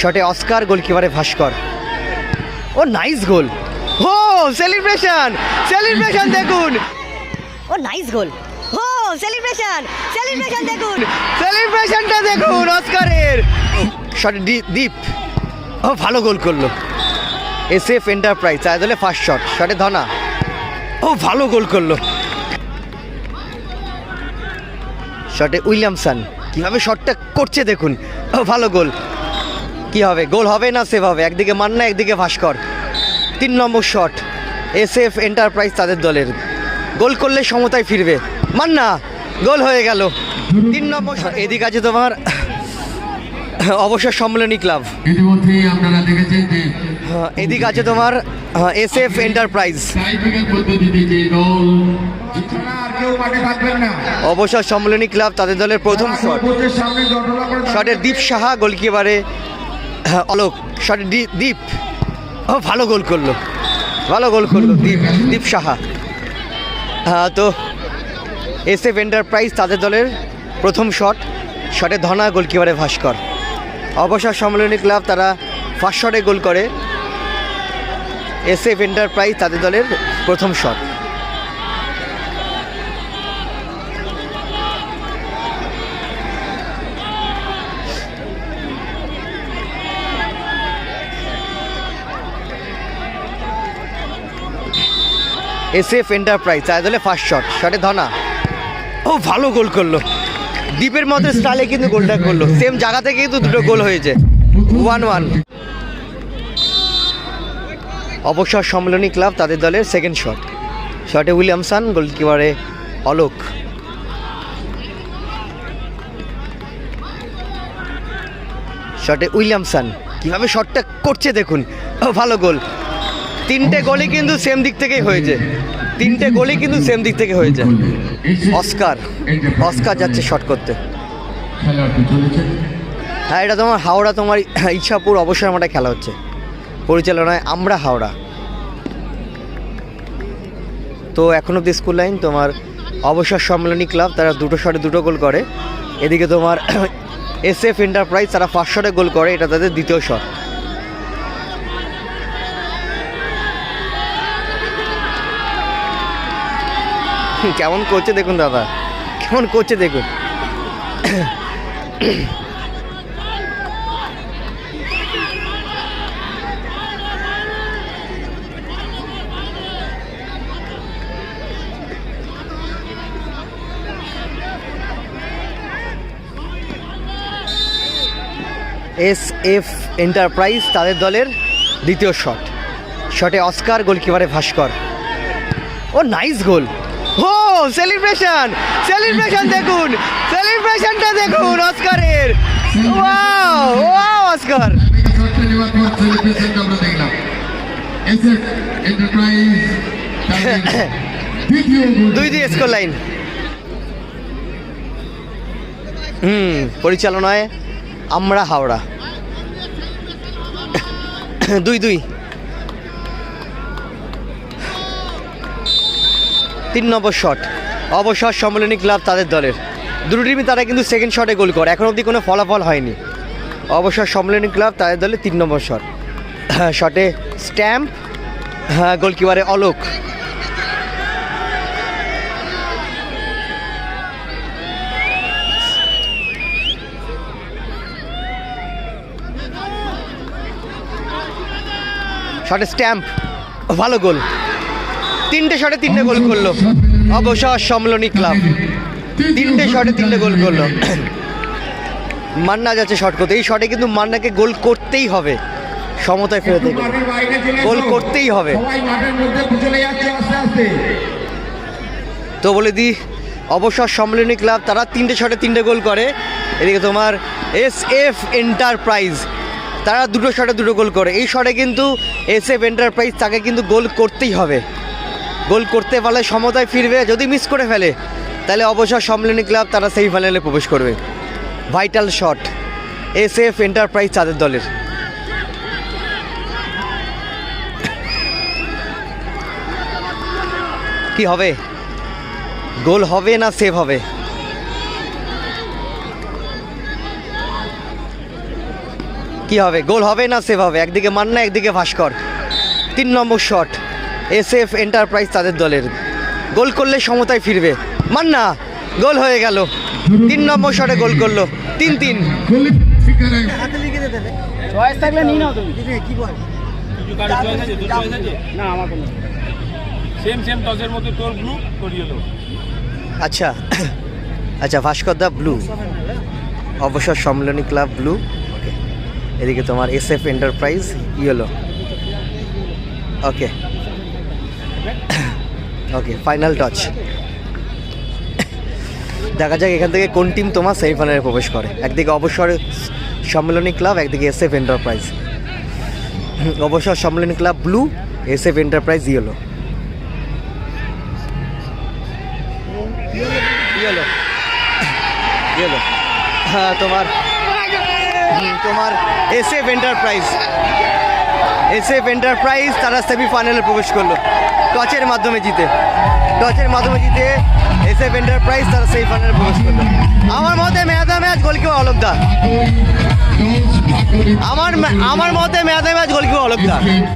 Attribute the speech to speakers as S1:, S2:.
S1: শটে অস্কার গোলকিপারে ভাস্কর। ও nice goal হো সেলিব্রেশন সেলিব্রেশন দেখুন।
S2: ও নাইস গোল হো সেলিব্রেশন সেলিব্রেশন দেখুন।
S1: সেলিব্রেশনটা দেখুন অস্কারের। শটে দীপ। ও ভালো গোল করল। এস এফ এন্টারপ্রাইজ দলে ফার্স্ট শট শটে ধনা। ও ভালো গোল করল। শটে উইলিয়ামসন কীভাবে শটটা করছে দেখুন। ও ভালো গোল কি হবে? গোল হবে না সেভ হবে? একদিকে মান্না একদিকে ভাস্কর। তিন নম্বর শট এস এফ এন্টারপ্রাইজ তাদের দলের। গোল করলে সমতায় ফিরবে। মান্না গোল হয়ে গেল। তিন নম্বর শট এদিকে আছে তোমার অবসর সম্মেলনী ক্লাব
S3: ইতিমধ্যেই আপনারা দেখেছেন যে
S1: এদিকে আছে তোমার S F enterprise Abasar Sammilani club তাদের দলের প্রথম শট শটের দীপ সাহা গোলকিপারে। অলোক শটের দী- দীপ। ও, ভালো গোল করল। ভালো গোল করল, দীপ দীপ সাহা। হ্যাঁ তো এস এফ এন্টারপ্রাইজ তাদের দলের প্রথম শট শটে ধনা গোলকিপারে ভাস্কর। অবসর সম্মেলনী ক্লাব তারা ফার্স্ট শটে গোল করে। এস এফ এন্টারপ্রাইজ তাদের দলের প্রথম শট এস এফ এন্টারপ্রাইজ তাদের দলে ফার্স্ট শট শটে ধনা। ও ভালো গোল করল। দ্বীপের মতো স্টাইলে কিন্তু গোলটা করল। সেম জায়গা থেকে কিন্তু দুটো গোল হয়েছে। ওয়ান ওয়ান অবসর সম্মেলনী ক্লাব তাদের দলের সেকেন্ড শট শটে উইলিয়ামসন গোলকিপারে অলোক। শটে উইলিয়ামসন। কীভাবে শটটা করছে দেখুন। ও ভালো গোল। তিনটে গোলই কিন্তু সেম দিক থেকেই হয়েছে। তিনটে গোলই কিন্তু সেম দিক থেকে হয়েছে। অস্কার অস্কার যাচ্ছে শট করতে। হ্যাঁ এটা তোমার হাওড়া, তোমার ইচ্ছাপুর অবসর মাঠে খেলা হচ্ছে। পরিচালনায় আমরা হাওড়া। তো এখন অব্দি স্কুল লাইন তোমার অবসর সম্মেলনী ক্লাব তারা দুটো শটে দুটো গোল করে। এদিকে তোমার এস এফ এন্টারপ্রাইজ তারা ফার্স্ট শটে গোল করে, এটা তাদের দ্বিতীয় শট কেমন করছে দেখুন, দাদা। কেমন করছে দেখুন। এস এফ এন্টারপ্রাইজ, তাদের দলের দ্বিতীয় শট। শটে Oscar, গোলকিপারে Bhaskar. Oh, nice goal. Oh celebration celebration দেখুন সেলিব্রেশনটা দেখুন অস্কারের। Wow wow Oscar. দুই দুই স্কোর লাইন হুম, পরিচালনায় আমরা হাওড়া। দুই দুই। তিন নম্বর শট অবসর সম্মেলনী ক্লাব তাদের দলের। দুটো টিমই তারা কিন্তু সেকেন্ড শটে গোল করে। এখন অবধি কোনো ফলাফল হয়নি। অবসর সম্মেলনী ক্লাব তাদের দলে তিন নম্বর শট শটে স্ট্যাম্প হ্যাঁ গোলকিপারে অলোক। শটে স্ট্যাম্প ভালো গোল তিনটে শটে তিনটে গোল করল। অবসর সম্মেলনী ক্লাব। তিনটে শটে তিনটে গোল করল। মান্না যাচ্ছে শট করতে। এই শটে কিন্তু মান্নাকে গোল করতেই হবে। সমতায় ফেরত গেলে করতেই হবে। তো বলে দি অবসর সম্মেলনী ক্লাব, তারা তিনটে শটে তিনটে গোল করে। এদিকে তোমার এস এফ এন্টারপ্রাইজ, তারা দুটো শটে দুটো গোল করে। এই শটে কিন্তু এস এফ এন্টারপ্রাইজ, তাকে কিন্তু গোল করতেই হবে। গোল করতে পারলে সমতায় ফিরবে, যদি মিস করে ফেলে, তাহলে অবসর সম্মিলনী ক্লাব তারা সেমিফাইনালে প্রবেশ করবে। Vital shot S F enterprise তাদের দলের। কি হবে? গোল হবে না সেভ হবে? কি হবে? গোল হবে না সেভ হবে? একদিকে মান্না, একদিকে ভাস্কর। তিন নম্বর শট এস এফ এন্টারপ্রাইজ তাদের দলের। গোল করলে সমতায় ফিরবে। মান্না গোল হয়ে গেল। তিন নম্বর শটে গোল করল। তিন তিন। আচ্ছা আচ্ছা ভাস্কর দা ব্লু অবসর সম্মেলনী ক্লাব ব্লু ওকে এদিকে তোমার S F enterprise yellow okay okay final touch দেখা যাক এখান থেকে কোন টিম তোমার সেমিফাইনালে প্রবেশ করে। একদিকে অবসর সম্মেলনী ক্লাব একদিকে S F enterprise Abasar Sammilani club blue S F enterprise yellow yellow yellow হ্যাঁ তোমার তোমার S F enterprise S F enterprise তারা সেমিফাইনালে প্রবেশ করল। টচের মাধ্যমে জিতে। টচের মাধ্যমে জিতে এস এফ এন্টারপ্রাইজ তারা সেই ফাইনালে প্রবেশ করল। আমার মতে মেয়াদা ম্যাচ গোলকিপার অলোকদা আমার আমার মতে মেয়াদা ম্যাচ গোলকিপার অলোকদা